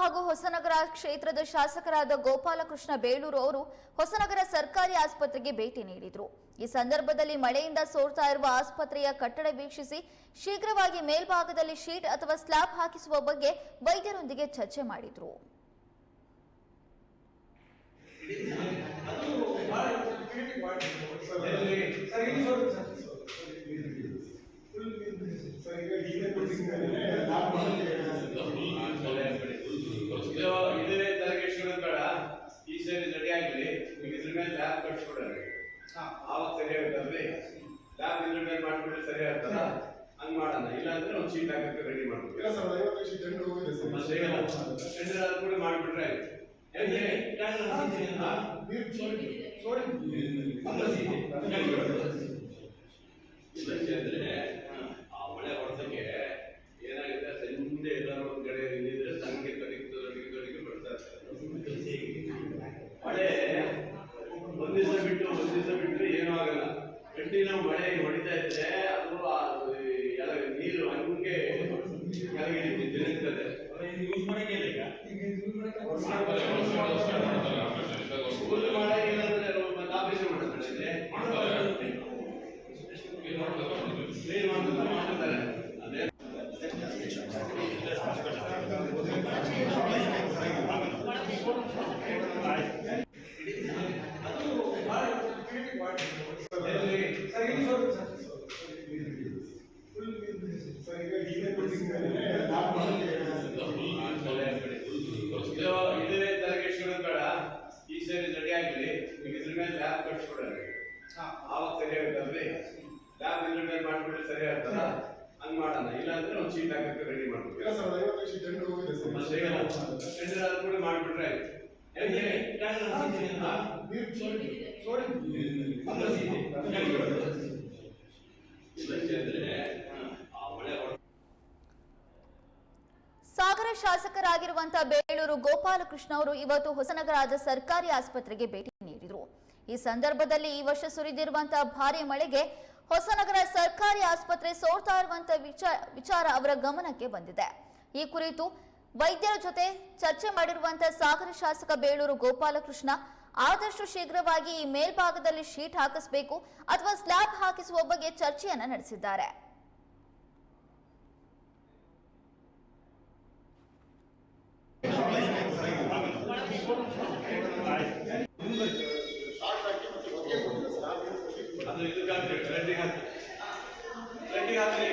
ಹಾಗೂ ಹೊಸನಗರ ಕ್ಷೇತ್ರದ ಶಾಸಕರಾದ ಗೋಪಾಲಕೃಷ್ಣ ಬೇಳೂರು ಅವರು ಹೊಸನಗರ ಸರ್ಕಾರಿ ಆಸ್ಪತ್ರೆಗೆ ಭೇಟಿ ನೀಡಿದರು. ಈ ಸಂದರ್ಭದಲ್ಲಿ ಮಳೆಯಿಂದ ಸೋರ್ತಾ ಇರುವ ಆಸ್ಪತ್ರೆಯ ಕಟ್ಟಡ ವೀಕ್ಷಿಸಿ ಶೀಘ್ರವಾಗಿ ಮೇಲ್ಭಾಗದಲ್ಲಿ ಶೀಟ್ ಅಥವಾ ಸ್ಲ್ಯಾಬ್ ಹಾಕಿಸುವ ಬಗ್ಗೆ ವೈದ್ಯರೊಂದಿಗೆ ಚರ್ಚೆ ಮಾಡಿದರು ಇದು ಇದೇ ತರಗೆ ಇಟ್ಕೊಳ್ಳೋದು ಬೇಡ ಈ ಸರಿ ರೆಡಿ ಆಗಲಿ ಈಗ ಇದ್ರ ಮೇಲೆ ಲ್ಯಾಬ್ ಕಟ್ಸ್ಕೊಡ್ರಿ ಆವಾಗ ಸರಿ ಆಗುತ್ತಲ್ರಿ ಲ್ಯಾಬ್ ಇದ್ರ ಮೇಲೆ ಮಾಡ್ಬಿಟ್ರೆ ಸರಿ ಆಗ್ತದ ಹಂಗ್ ಮಾಡೋಣ ಇಲ್ಲ ಅಂದ್ರೆ ಒಂದು ಶೀಟ್ ಹಾಕಕ್ಕೆ ರೆಡಿ ಮಾಡ್ಬೇಕು ಮತ್ತೆ ಟೆಂಡರ್ ಆದ ಕೂಡ ಮಾಡ್ಬಿಟ್ರೆ ಆಯ್ತು. ಹೆಂಗೆ? ಹಾ? ಇಲ್ಲ ಅಂದ್ರೆ ಆ ಮಳೆ ಹೊಡೆಸಕ್ಕೆ ಏನಾಗುತ್ತೆ ಸಂಜೆ ಎಲ್ಲರೂ ಒಂದ್ ಕಡೆ ನಿಂತಿದ್ರೆ ಸಂಖ್ಯೆ ತೊಡಗಿ ತೊಡಗಿ ತೊಡಗಿ ಬರ್ತಾ ಇರ್ತಾರೆ ಮಳೆ ಒಂದ್ ದಿವಸ ಬಿಟ್ಟು ಒಂದ್ ದಿವಸ ಬಿಟ್ಟರೆ ಏನೂ ಆಗಲ್ಲ. ಕಂಟಿನ್ಯೂ ಮಳೆ ಹೊಡಿತಾ ಇದ್ರೆ ಅದು ಎಲ್ಲ ನೀರು ಹಂಗೆ ಕೆಳಗೆ ಯೂಸ್ ಇಳಿತದೆ ಫುಲ್ ಇದು ತರಗೆ ಬೇಡ ಈ ಸರಿ ರೆಡಿ ಆಗಲಿ ಈಗ ಇದ್ರ ಮೇಲೆ ಲ್ಯಾಬ್ ಕಟ್ಸ್ಕೊಡ್ರಿ ಆವಾಗ ಸರಿ ಆಗುತ್ತಲ್ರಿ ಲ್ಯಾಬ್ ಇದ್ರ ಮೇಲೆ ಮಾಡ್ಬಿಟ್ರೆ ಸರಿ ಆಗ್ತದ ಹಂಗ್ ಮಾಡೋಣ ಇಲ್ಲ ಅಂದ್ರೆ ಒಂದು ಶೀಟ್ ರೆಡಿ ಮಾಡ್ಬೇಕು ಟೆಂಡರ್ ಆದ ಕೂಡ ಮಾಡ್ಬಿಟ್ರೆ ಆಯ್ತು. ಹೆಂಗೆ? ಹಾ? ಇಲ್ಲ ಅಂದ್ರೆ ಆ ಮಳೆ ಹೊಡೆದ ಸಾಗರ ಶಾಸಕರಾಗಿರುವಂತಹ ಬೇಳೂರು ಗೋಪಾಲಕೃಷ್ಣ ಅವರು ಇವತ್ತು ಹೊಸನಗರದ ಸರ್ಕಾರಿ ಆಸ್ಪತ್ರೆಗೆ ಭೇಟಿ ನೀಡಿದರು. ಈ ಸಂದರ್ಭದಲ್ಲಿ ಈ ವರ್ಷ ಸುರಿದಿರುವಂತಹ ಭಾರಿ ಮಳೆಗೆ ಹೊಸನಗರ ಸರ್ಕಾರಿ ಆಸ್ಪತ್ರೆ ಸೋರ್ತಾ ಇರುವಂತಹ ವಿಚಾರ ಅವರ ಗಮನಕ್ಕೆ ಬಂದಿದೆ. ಈ ಕುರಿತು ವೈದ್ಯರ ಜೊತೆ ಚರ್ಚೆ ಮಾಡಿರುವಂತಹ ಸಾಗರ ಶಾಸಕ ಬೇಳೂರು ಗೋಪಾಲಕೃಷ್ಣ ಆದಷ್ಟು ಶೀಘ್ರವಾಗಿ ಈ ಮೇಲ್ಭಾಗದಲ್ಲಿ ಶೀಟ್ ಹಾಕಿಸಬೇಕು ಅಥವಾ ಸ್ಲ್ಯಾಬ್ ಹಾಕಿಸುವ ಬಗ್ಗೆ ಚರ್ಚೆಯನ್ನ ನಡೆಸಿದ್ದಾರೆ. ಟ್ರೆಂಡಿಂಗ್ ಹಾಕಿ ಟ್ರೆಂಡಿಂಗ್ ಹಾಕಿ